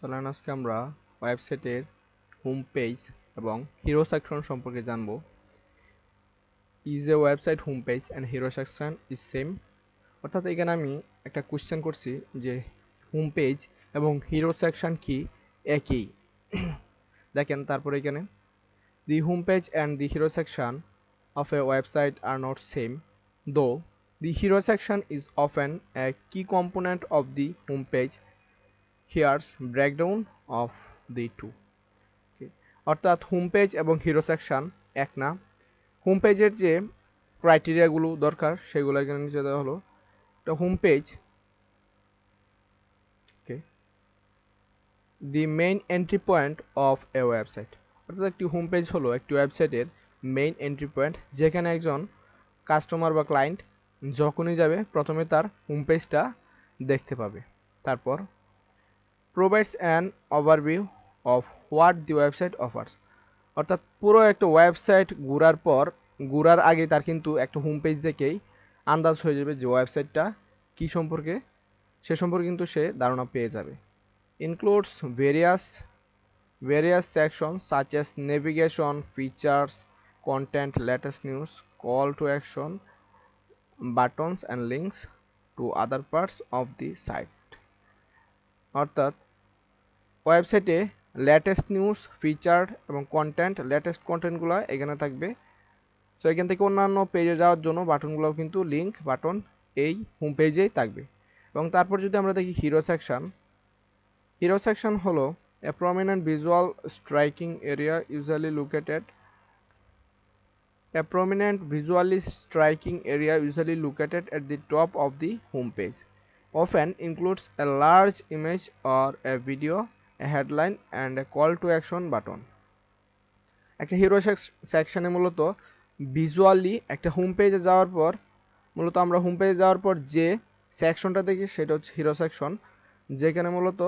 চলেন আজকে আমরা ওয়েবসাইটের হোম পেজ এবং হিরো সেকশন সম্পর্কে জানব। Is a website home page and hero section is same অর্থাৎ এখানে আমি একটা কোশ্চেন করছি যে হোম পেজ এবং হিরো সেকশন কি একই? দেখেন তারপরে এখানে the home page and the hero section of a website are not same though the hero section is often a key component of the home page here's breakdown of the two অর্থাৎ home page এবং hero section এক না। Home পেজের যে ক্রাইটেরিয়াগুলো দরকার, সেগুলো এখানে নিচে দেওয়া হলো। একটা home page okay the main entry point of a website অর্থাৎ একটি হোম পেজ হলো একটি ওয়েবসাইটের মেইন এন্ট্রি পয়েন্ট যেখানে একজন কাস্টমার বা ক্লায়েন্ট যখনই যাবে, প্রথমে তার হোম পেজটা দেখতে পাবে। তারপর provides an overview of what the website offers অর্থাৎ পুরো একটা ওয়েবসাইট ঘুরার পর, ঘুরার আগে তার কিন্তু একটা হোম পেজ দেখেই আন্দাজ হয়ে যাবে যে ওয়েবসাইটটা কী সম্পর্কে, সে সম্পর্কে কিন্তু সে ধারণা পেয়ে যাবে। Includes various various section such as navigation features content latest news call to action buttons and links to other parts of the site অর্থাৎ ওয়েবসাইটে লেটেস্ট নিউজ ফিচার এবং কন্টেন্ট লেটেস্ট কন্টেন্টগুলো এখানে থাকবে। সো এখান থেকে অন্যান্য পেজে যাওয়ার জন্য বাটনগুলোও কিন্তু লিঙ্ক বাটন এই হোম পেজেই থাকবে। এবং তারপর যদি আমরা দেখি হিরো সেকশন হিরো সেকশন হলো a prominent visual striking area usually located a prominent visually striking area usually located at the top of the home page often includes a large image or a video, a headline and a call to action button. একটা hero সেকশনে মূলত visually একটা home পেজে যাওয়ার পর মূলত আমরা home পেজে যাওয়ার পর যে সেকশনটা দেখি সেটা হচ্ছে হিরো সেকশন যেখানে মূলত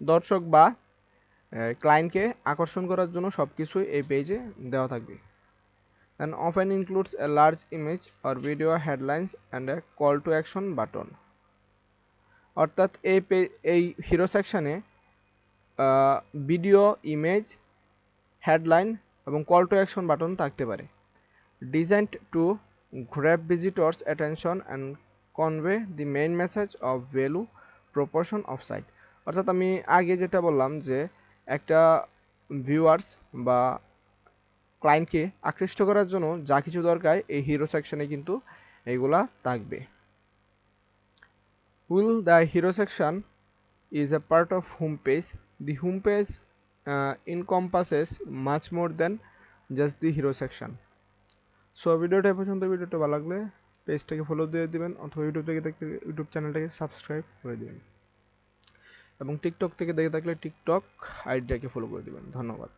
দর্শক বা ক্লায়েন্টকে আকর্ষণ করার জন্য সব কিছুই এই পেজে দেওয়া থাকবে and often includes a large image or video headlines and a call to action button. অর্থাৎ এই এই হিরো সেকশানে ভিডিও ইমেজ হেডলাইন এবং কল টু অ্যাকশন বাটন থাকতে পারে। Designed to grab visitors attention and convey the main message of value proportion of site অর্থাৎ আমি আগে যেটা বললাম যে, একটা ভিউয়ার্স বা ক্লায়েন্টকে আকৃষ্ট করার জন্য যা কিছু দরকার এই হিরো সেকশনে কিন্তু এইগুলা থাকবে। Will the hero section is a part of home page the home page encompasses much more than just the hero section so ভিডিওটা পর্যন্ত, ভিডিওটা ভালো লাগলে পেজটাকে ফলো দিয়ে দিবেন অথবা ইউটিউব থেকে দেখতে ইউটিউব চ্যানেলটাকে সাবস্ক্রাইব করে দেবেন। এবং টিকটক থেকে দেখে থাকলে টিকটক আইডিটাকে ফলো করে দেবেন। ধন্যবাদ।